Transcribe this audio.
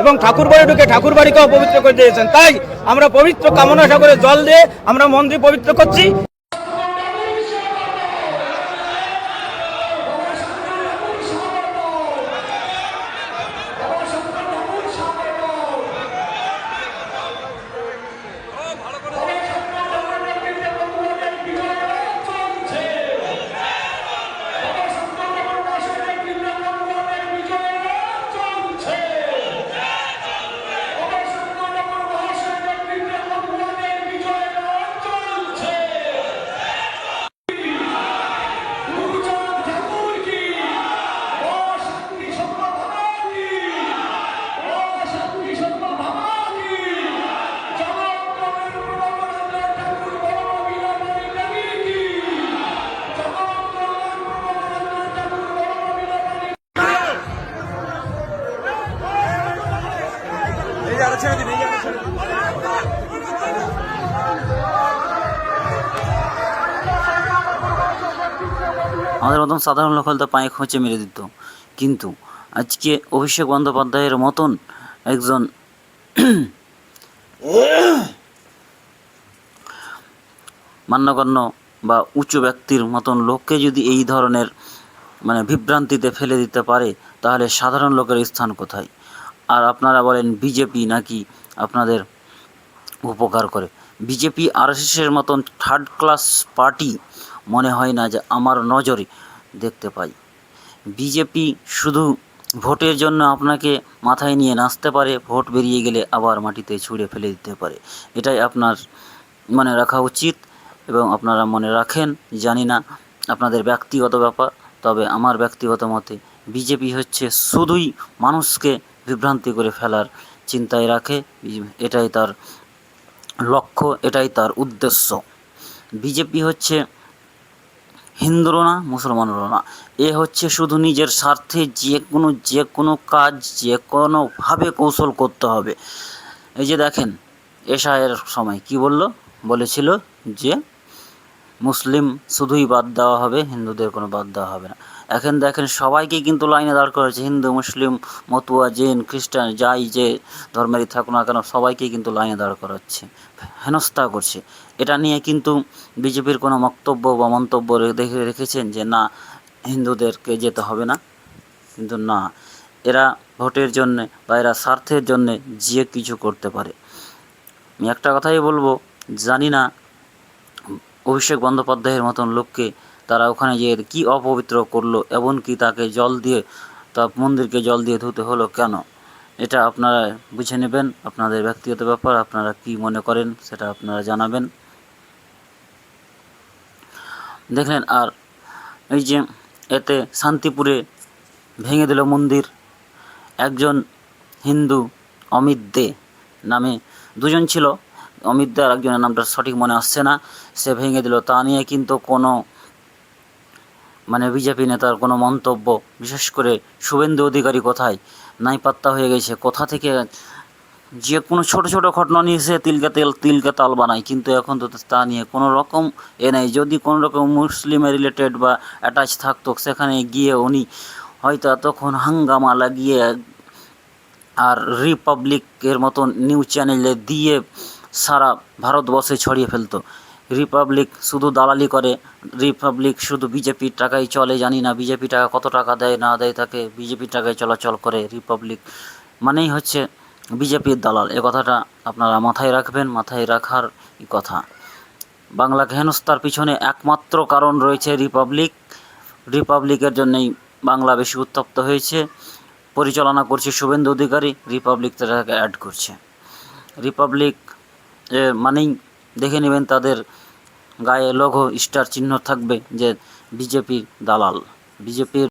এবং ঠাকুর বাড়ি ঢুকে ঠাকুর বাড়িকে পবিত্র করে দিয়েছেন। তাই আমরা পবিত্র কামনা সাগরে জল দিয়ে আমরা মন্দির পবিত্র করছি। আমাদের মতন সাধারণ লোক হয়তো পায়ে খোঁচে মেরে দিত। কিন্তু আজকে অভিষেক বন্দ্যোপাধ্যায়ের মতন একজন মান্যগণ্য বা উঁচু ব্যক্তির মতন লোককে যদি এই ধরনের মানে বিভ্রান্তিতে ফেলে দিতে পারে, তাহলে সাধারণ লোকের স্থান কোথায়? আর আপনারা বলেন বিজেপি নাকি আপনাদের উপকার করে। বিজেপি আরএসএসের মতন থার্ড ক্লাস পার্টি মনে হয় না যে আমার নজরে দেখতে পাই। বিজেপি শুধু ভোটের জন্য আপনাকে মাথায় নিয়ে নাচতে পারে, ভোট বেরিয়ে গেলে আবার মাটিতে ছুঁড়ে ফেলে দিতে পারে। এটাই আপনার মনে রাখা উচিত এবং আপনারা মনে রাখেন, জানি না আপনাদের ব্যক্তিগত ব্যাপার, তবে আমার ব্যক্তিগত মতে বিজেপি হচ্ছে শুধুই মানুষকে বিভ্রান্তি করে ফেলার চিন্তায় রাখে। এটাই তার লক্ষ্য, এটাই তার উদ্দেশ্য। বিজেপি হচ্ছে হিন্দুরও না, মুসলমানেরও না। এ হচ্ছে শুধু নিজের স্বার্থে যে কোনো যে কোনো কাজ, যে কোনোভাবে কৌশল করতে হবে। এই যে দেখেন, এশায়ের সময় কি বলল? বলেছিল যে, মুসলিম শুধুই বাদ দেওয়া হবে, হিন্দুদের কোনো বাদ দেওয়া হবে না। এখন দেখেন সবাইকে কিন্তু লাইনে দাঁড় করেছে। হিন্দু, মুসলিম, মতুয়া, জৈন, খ্রিস্টান, যাই যে ধর্মেরই থাকুক না কেন, সবাইকে কিন্তু লাইনে দাঁড় করাচ্ছে, হেনস্থা করছে। এটা নিয়ে কিন্তু বিজেপির কোনো বক্তব্য বা মন্তব্য দেখে রেখেছেন যে, না, হিন্দুদেরকে যেতে হবে না। কিন্তু না, এরা ভোটের জন্যে বা এরা স্বার্থের জন্যে যে কিছু করতে পারে। আমি একটা কথাই বলব, জানি না, অভিষেক বন্দ্যোপাধ্যায়ের মতন লোককে তারা ওখানে গিয়ে কী অপবিত্র করল এমনকি তাকে জল দিয়ে, তা মন্দিরকে জল দিয়ে ধুতে হলো কেন? এটা আপনারা বুঝে নেবেন। আপনাদের ব্যক্তিগত ব্যাপার, আপনারা কি মনে করেন সেটা আপনারা জানাবেন। দেখলেন, আর এই যে এতে শান্তিপুরে ভেঙে দিল মন্দির, একজন হিন্দু অমিত দে নামে দুজন ছিল। অমিত দে আর একজনের নামটা সঠিক মনে আসছে না। সে ভেঙে দিল। তা নিয়ে কিন্তু কোনো মানে বিজেপি নেতার কোনো মন্তব্য, বিশেষ করে শুভেন্দু অধিকারী কোথায়? নাই পাত্তা হয়ে গেছে। কোথা থেকে? যে কোনো ছোট ছোট ঘটনা নিয়ে সে তিলকে তেল, তিলকে তাল বানায়। কিন্তু এখন তো তা নিয়ে কোনো রকম এ নেই। যদি কোনো রকম মুসলিমে রিলেটেড বা অ্যাটাচ থাকতো, সেখানে গিয়ে উনি হয়তো এতক্ষণ হাঙ্গামা লাগিয়ে আর রিপাবলিকের মতন নিউজ চ্যানেলে দিয়ে সারা ভারতবর্ষে ছড়িয়ে ফেলতো। রিপাবলিক শুধু দালালি করে রিপাবলিক শুধু বিজেপির টাকায় চলে, জানি না বিজেপি টাকা কত টাকা দেয়, না দেয় তাকে বিজেপির টাকায় চলাচল করে রিপাবলিক মানেই হচ্ছে বিজেপির দালাল, এ কথাটা আপনারা মাথায় রাখবেন, মাথায় রাখার কথা। বাংলাকে হেনস্থার পিছনে একমাত্র কারণ রয়েছে রিপাবলিক রিপাবলিকের জন্যই বাংলা বেশি উত্তপ্ত হয়েছে। পরিচালনা করছে শুভেন্দু অধিকারী রিপাবলিক তাকে অ্যাড করছে। রিপাবলিক মানেই দেখে নেবেন তাদের গায়ে লঘু স্টার চিহ্ন থাকবে যে বিজেপির দালাল। বিজেপির